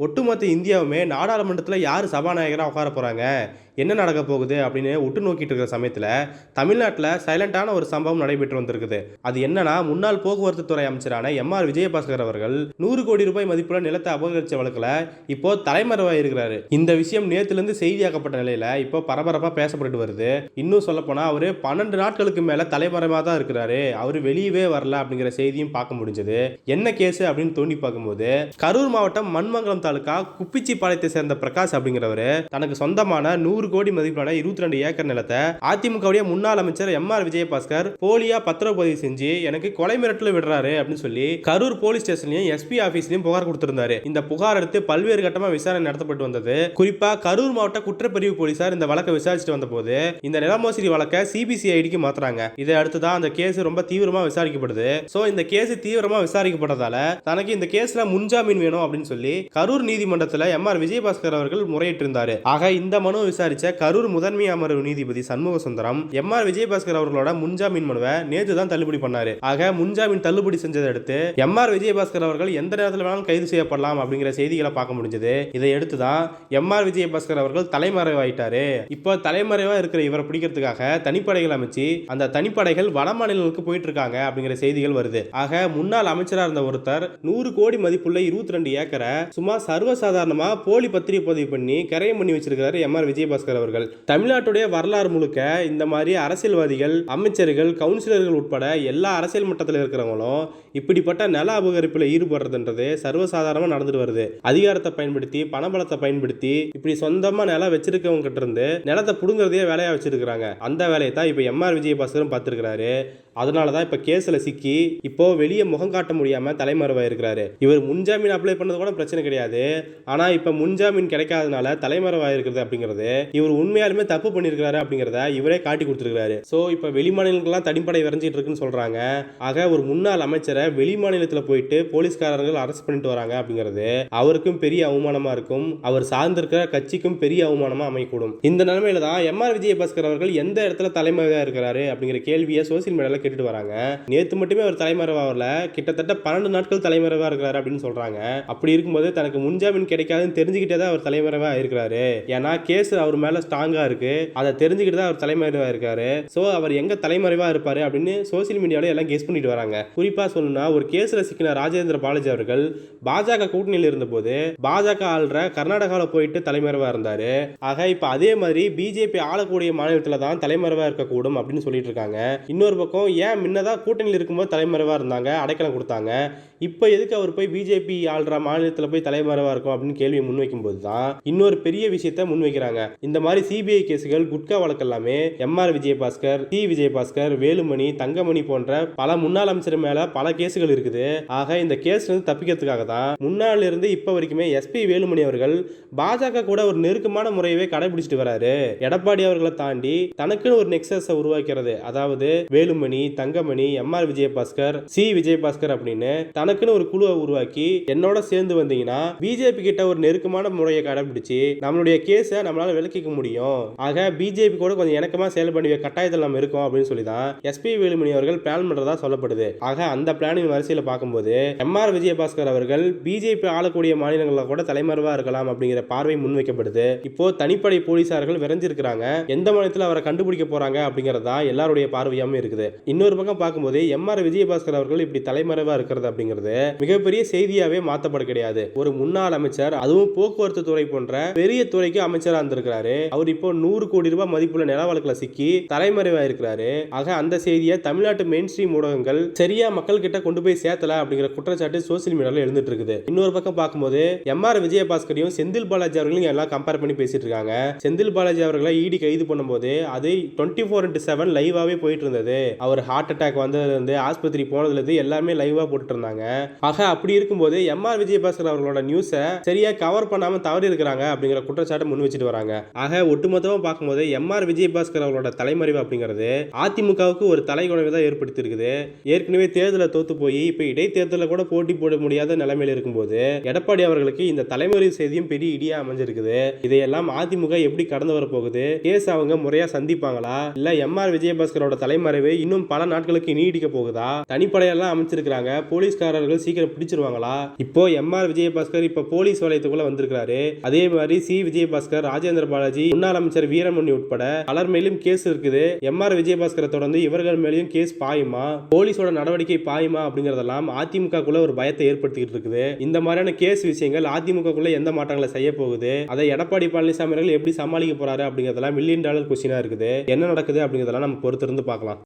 ஒட்டுமொத்த இந்தியாவுமே நாடாளுமன்றத்தில் யார் சபாநாயகராக உட்கார போகிறாங்க என்ன நடக்க போகுது அப்படின்னு உற்று நோக்கிட்டு இருக்கிற சமயத்தில் தமிழ்நாட்டில் சைலண்டான ஒரு சம்பவம் நடைபெற்று வந்திருக்குது. அது என்னன்னா முன்னாள் போக்குவரத்து துறை அமைச்சரான எம்ஆர் விஜயபாஸ்கர் அவர்கள் நூறு கோடி ரூபாய் மதிப்புள்ள நிலத்தை அபகரிச்ச வழக்கில் இப்போ தலைமறைவாக இருக்கிறாரு. இந்த விஷயம் நேத்திலிருந்து செய்தியாக்கப்பட்ட நிலையில் இப்போ பரபரப்பாக பேசப்பட்டு வருது. இன்னும் சொல்லப்போனால் அவர் பன்னெண்டு நாட்களுக்கு மேலே தலைமறைவாக தான் இருக்கிறாரு. அவர் வெளியவே வரல அப்படிங்கிற செய்தியும் பார்க்க முடிஞ்சது. என்ன கேஸ் அப்படின்னு தோண்டி பார்க்கும்போது கரூர் மாவட்டம் மண்மங்கலம் குப்பிச்சி குப்பிச்சிப்பாளையத்தை சேர்ந்த பிரகாஷ் அப்படிங்கிறவர் தனக்கு சொந்தமான நூறு கோடி மதிப்பிலான இருபத்தி ரெண்டு ஏக்கர் நிலத்தை அதிமுகவுடைய முன்னாள் அமைச்சர் எம் ஆர் விஜயபாஸ்கர் போலியா பத்திரப்பதிவு செஞ்சு எனக்கு கொலை மிரட்டல் விடுறாரு அப்படின்னு சொல்லி கரூர் போலீஸ் ஸ்டேஷன்லயும் எஸ்பி ஆபீஸ்லயும் புகார் கொடுத்திருந்தாரு. இந்த புகார் எடுத்து பல்வேறு கட்டமா விசாரணை நடத்தப்பட்டு வந்தது. குறிப்பா கரூர் மாவட்ட குற்றப்பிரிவு போலீசார் இந்த வழக்கை விசாரிச்சுட்டு வந்தபோது இந்த நிலமோசடி வழக்கை சிபிசிஐடிக்கு மாத்துறாங்க. இதை அடுத்துதான் அந்த கேஸ் ரொம்ப தீவிரமா விசாரிக்கப்படுது. சோ இந்த கேஸ் தீவிரமா விசாரிக்கப்பட்டதால தனக்கு இந்த கேஸ்ல முன்ஜாமீன் வேணும் அப்படின்னு சொல்லி கரூர் நீதிமன்றத்தில் எம் ஆர் விஜயபாஸ்கர் அவர்கள் முறையிட்டிருந்தாரு. ஆக இந்த மனு விசாரிச்சு கரூர் முதன்மை அமர்வு நீதிபதி சண்முக சுந்தரம் எம் ஆர் விஜயபாஸ்கர் அவர்களோட முன்ஜாமீன் மனுவை நேற்று தான் தள்ளுபடி பண்ணாரு. ஆக முன்ஜாமீன் தள்ளுபடி செஞ்சதை அடுத்து எம் ஆர் விஜயபாஸ்கர் அவர்கள் எந்த நேரத்தில் வேணாலும் கைது செய்யப்படலாம் அப்படிங்கிற செய்திகளை பார்க்க முடிஞ்சது. இதை அடுத்து தான் எம் ஆர் விஜயபாஸ்கர் அவர்கள் தலைமறைவாயிட்டாரு. இப்போ தலைமறைவா இருக்கிற இவரை பிடிக்கிறதுக்காக தனிப்படைகள் அமைச்சு அந்த தனிப்படைகள் வட மாநிலங்களுக்கு போயிட்டு இருக்காங்க அப்படிங்கிற செய்திகள் வருது. ஆக முன்னாள் அமைச்சரா இருந்த ஒருத்தர் நூறு கோடி மதிப்புள்ள இருபத்தி ரெண்டு ஏக்கரை சும்மா சர்வசாதாரணமா போலி பத்திரிகை பதிவு பண்ணி கரையம் பண்ணி வச்சிருக்காரு எம் ஆர் விஜயபாஸ்கர் அவர்கள். தமிழ்நாட்டுடைய வரலாறு முழுக்க இந்த மாதிரி அரசியல்வாதிகள் அமைச்சர்கள் கவுன்சிலர்கள் உட்பட எல்லா அரசியல் மட்டத்தில் இருக்கிறவங்களும் இப்படிப்பட்ட நில அபகரிப்பில் ஈடுபடுறதுன்றது சர்வசாதாரணமாக நடந்துட்டு வருது. அதிகாரத்தை பயன்படுத்தி பணபலத்தை பயன்படுத்தி இப்படி சொந்தமாக நிலம் வச்சிருக்கவங்க கிட்ட இருந்து நிலத்தை புடுங்குறதையே வேலையாக வச்சிருக்கிறாங்க. அந்த வேலையை தான் இப்போ எம்ஆர் விஜயபாஸ்கரும் பார்த்துருக்கிறாரு. அதனால தான் இப்போ கேஸில் சிக்கி இப்போ வெளியே முகம் காட்ட முடியாமல் தலைமறைவாக இருக்கிறாரு இவர் முன்ஜாமீன் அப்ளை பண்ணது கூட பிரச்சனை கிடையாது. ஆனால் இப்போ முன்ஜாமீன் கிடைக்காதனால தலைமறைவாக இருக்கிறது அப்படிங்கிறது இவர் உண்மையாலுமே தப்பு பண்ணியிருக்கிறாரு அப்படிங்கிறத இவரே காட்டி கொடுத்துருக்காரு ஸோ இப்போ வெளிமாநிலங்கள்லாம் தனிப்படை விரைஞ்சிட்டு இருக்குன்னு சொல்றாங்க. ஆக ஒரு முன்னாள் அமைச்சரை வெளி மாநிலத்தில் போயிட்டு போலீஸ்காரர்கள் அரெஸ்ட் பண்ணிட்டு வராங்க அப்படிங்கிறது அவருக்கும் பெரிய அவமானமா இருக்கும். அவர் சார்ந்திருக்கிற கட்சிக்கும் பெரிய அவமானமா அமையக்கூடும். இந்த நிலைமையில தான் எம் ஆர் விஜயபாஸ்கர் அவர்கள் எந்த இடத்துல தலைமறைவாக இருக்கிறாரு அப்படிங்கிற கேள்வியை சோசியல் மீடியாவில் கேட்டுட்டு வராங்க. நேத்து மட்டுமே அவர் தலைமறைவாக வரல. கிட்டத்தட்ட பன்னெண்டு நாட்கள் தலைமறைவாக இருக்கிறாரு அப்படின்னு சொல்றாங்க. அப்படி இருக்கும்போது தனக்கு முன்ஜாமீன் கிடைக்காதுன்னு தெரிஞ்சுக்கிட்டே தான் அவர் தலைமறைவாக இருக்கிறாரு. ஏன்னா கேஸ் அவர் மேலே ஸ்ட்ராங்காக இருக்கு. அதை தெரிஞ்சுக்கிட்டு தான் அவர் தலைமறைவாக இருக்காரு. ஸோ அவர் எங்க தலைமறைவாக இருப்பார் அப்படின்னு சோசியல் மீடியாவில் எல்லாம் கெஸ் பண்ணிட்டு வராங்க. குறிப்பாக சொல்லணும்னா ஒரு கேஸில் சிக்கின ராஜேந்திர பாலாஜி அவர்கள் பாஜக கூட்டணியில் இருந்தபோது பாஜக ஆள்ற கர்நாடகாவில் போயிட்டு தலைமறைவாக இருந்தார். ஆக இப்போ அதே மாதிரி பிஜேபி ஆளக்கூடிய மாநிலத்தில் தான் தலைமறைவாக இருக்கக்கூடும் அப்படின்னு சொல்லிட்டு இருக்காங்க. இன்னொரு பக்கம் ஏன் முன்னதாக கூட்டணியில் இருக்கும்போது தலைமறைவாக இருந்தாங்க அடைக்கலம் கொடுத்தாங்க. இப்போ எதுக்கு அவர் போய் பிஜேபி ஆள்ற மாநிலத்தில் போய் தலைமறைவாக இருக்கும் அப்படின்னு கேள்வியை முன்வைக்கும் போது தான் இன்னொரு பெரிய விஷயத்த முன்வைக்கிறாங்க. இந்த மாதிரி சிபிஐ கேஸுகள் குட்கா வழக்கு எல்லாமே எம்ஆர் விஜயபாஸ்கர் டி விஜயபாஸ்கர் வேலுமணி தங்கமணி போன்ற பல முன்னாள் அமைச்சர் மேல பல கேஸுகள் இருக்குது. ஆக இந்த கேஸ்ல இருந்து தப்பிக்கிறதுக்காக தான் முன்னாள் இருந்து இப்போ வரைக்குமே எஸ்பி வேலுமணி அவர்கள் பாஜக கூட ஒரு நெருக்கமான முறையவே கடைபிடிச்சிட்டு வராரு. எடப்பாடி அவர்களை தாண்டி தனக்குன்னு ஒரு நெக்ஸஸை உருவாக்கிறது. அதாவது வேலுமணி தங்கமணி எம்ஆர் விஜயபாஸ்கர் சி விஜயபாஸ்கர் அப்படின்னு தனக்குன்னு ஒரு குழுவை உருவாக்கி என்னோட சேர்ந்து வந்தீங்கன்னா பிஜேபி கிட்ட ஒரு நெருக்கமான முறையை கடைபிடிச்சு நம்மளுடைய கேஸை நம்மளால விலக்கிக்க முடியும். ஆக பிஜேபி கூட கொஞ்சம் இணக்கமா செயல் வேண்டிய கட்டாயத்தில் நம்ம இருக்கோம் அப்படின்னு சொல்லி தான் எஸ்பி வேலுமணி அவர்கள் பிளான் பண்றதா சொல்லப்படுது. ஆக அந்த பிளானின் வரிசையில் பார்க்கும்போது எம்ஆர் விஜயபாஸ்கர் அவர்கள் பிஜேபி ஆளக்கூடிய மாநிலங்களில் கூட தலைமறைவா இருக்கலாம் அப்படிங்கிற பார்வை முன்வைக்கப்படுது. இப்போ தனிப்படை போலீசார்கள் விரைஞ்சிருக்கிறாங்க. எந்த மாநிலத்தில் அவரை கண்டுபிடிக்க போறாங்க அப்படிங்கறதா எல்லாருடைய பார்வையாகவும் இருக்குது. இன்னொரு பக்கம் பார்க்கும்போது எம்ஆர் விஜயபாஸ்கர் அவர்கள் இப்படி தலைமறைவா இருக்கிறது அப்படிங்கிறது மிகப்பெரிய செய்தியாவே மாத்தப்பட கிடையாது. ஒரு முன்னாள் அமைச்சர் அதுவும் போக்குவரத்து துறை போன்ற பெரிய துறைக்கு அமைச்சராக இருந்திருக்கிறாரு. அவர் இப்போ நூறு கோடி ரூபாய் மதிப்புள்ள நில வழக்குல சிக்கி தலைமறைவா இருக்கிறாரு ஆக அந்த செய்தியை தமிழ்நாட்டு மெயின் ஸ்ட்ரீம் ஊடகங்கள் சரியா மக்கள் கிட்ட கொண்டு போய் சேர்த்தல அப்படிங்கிற குற்றச்சாட்டு சோசியல் மீடியால எழுந்துட்டு இருக்குது இன்னொரு பக்கம் பார்க்கும்போது எம்ஆர் விஜயபாஸ்கரையும் செந்தில் பாலாஜி அவர்களையும் எல்லாம் கம்பேர் பண்ணி பேசிட்டு இருக்காங்க செந்தில் பாலாஜி அவர்களை இடி கைது பண்ணும்போது அது டுவெண்ட்டி ஃபோர் இன்ட்டு செவன் லைவாவே போயிட்டு இருந்தது அவர் ஹார்ட் அட்டாக் வந்ததுல இருந்து ஆஸ்பத்திரி போனதுல இருந்து எல்லாமே லைவா போட்டு இருந்தாங்க ஆக அப்படி இருக்கும்போது எம்ஆர் விஜயபாஸ்கர் அவர்களோட நியூஸை சரியா கவர் பண்ணாம தவறி இருக்கிறாங்க அப்படிங்கிற குற்றச்சாட்டை முன் வச்சுட்டு வராங்க. ஆக ஒட்டுமொத்தமாக பார்க்கும்போது எம்ஆர் விஜயபாஸ்கர் அவர்களோட தலைமறைவு அப்படிங்கிறது அதிமுகவுக்கு ஒரு தலைகுணவை தான் ஏற்படுத்தியிருக்குது. ஏற்கனவே தேர்தலை தோத்து போய் இப்போ இடைத்தேர்தலில் கூட போட்டி போட முடியாத நிலைமையில் இருக்கும்போது எடப்பாடி அவர்களுக்கு இந்த தலைமறைவு செய்தியும் பெரிய இடியாக அமைஞ்சிருக்குது. இதையெல்லாம் அதிமுக எப்படி கடந்து வர போகுது கேஸ் அவங்க முறையா சந்திப்பாங்களா? இல்லை எம்ஆர் விஜயபாஸ்கரோட தலைமறைவு இன்னும் பல நாட்களுக்கு நீடிக்க போகுதா? தனிப்படையெல்லாம் அமைச்சிருக்கிறாங்க. போலீஸ்காரர்கள் சீக்கிரம் பிடிச்சிருவாங்களா? இப்போ எம்ஆர் விஜயபாஸ்கர் இப்போ போலீஸ் வலயத்துக்குள்ளே வந்திருக்காரு அதே மாதிரி சி. விஜயபாஸ்கர் ராஜேந்திர பாலாஜி முன்னாள் அமைச்சர் வீரமணி உட்பட பலர் மேலும் கேஸ் இருக்குது. எம்ஆர் விஜயபாஸ்கரை தொடர்ந்து இவர்கள் மேலேயும் கேஸ் பாயுமா? போலீஸோட நடவடிக்கை பாயுமா? அப்படிங்கறதெல்லாம் அதிமுகக்குள்ள ஒரு பயத்தை ஏற்படுத்திக்கிட்டு இருக்குது. இந்த மாதிரியான கேஸ் விஷயங்கள் அதிமுகக்குள்ள எந்த மாற்றங்களை செய்ய போகுது? அதை எடப்பாடி பழனிசாமி அவர்கள் எப்படி சமாளிக்க போறாரு? அப்படிங்கறதெல்லாம் மில்லியன் டாலர் கொஸ்டினா இருக்குது. என்ன நடக்குது? அப்படிங்கறதெல்லாம் நம்ம பொறுத்திருந்து பார்க்கலாம்.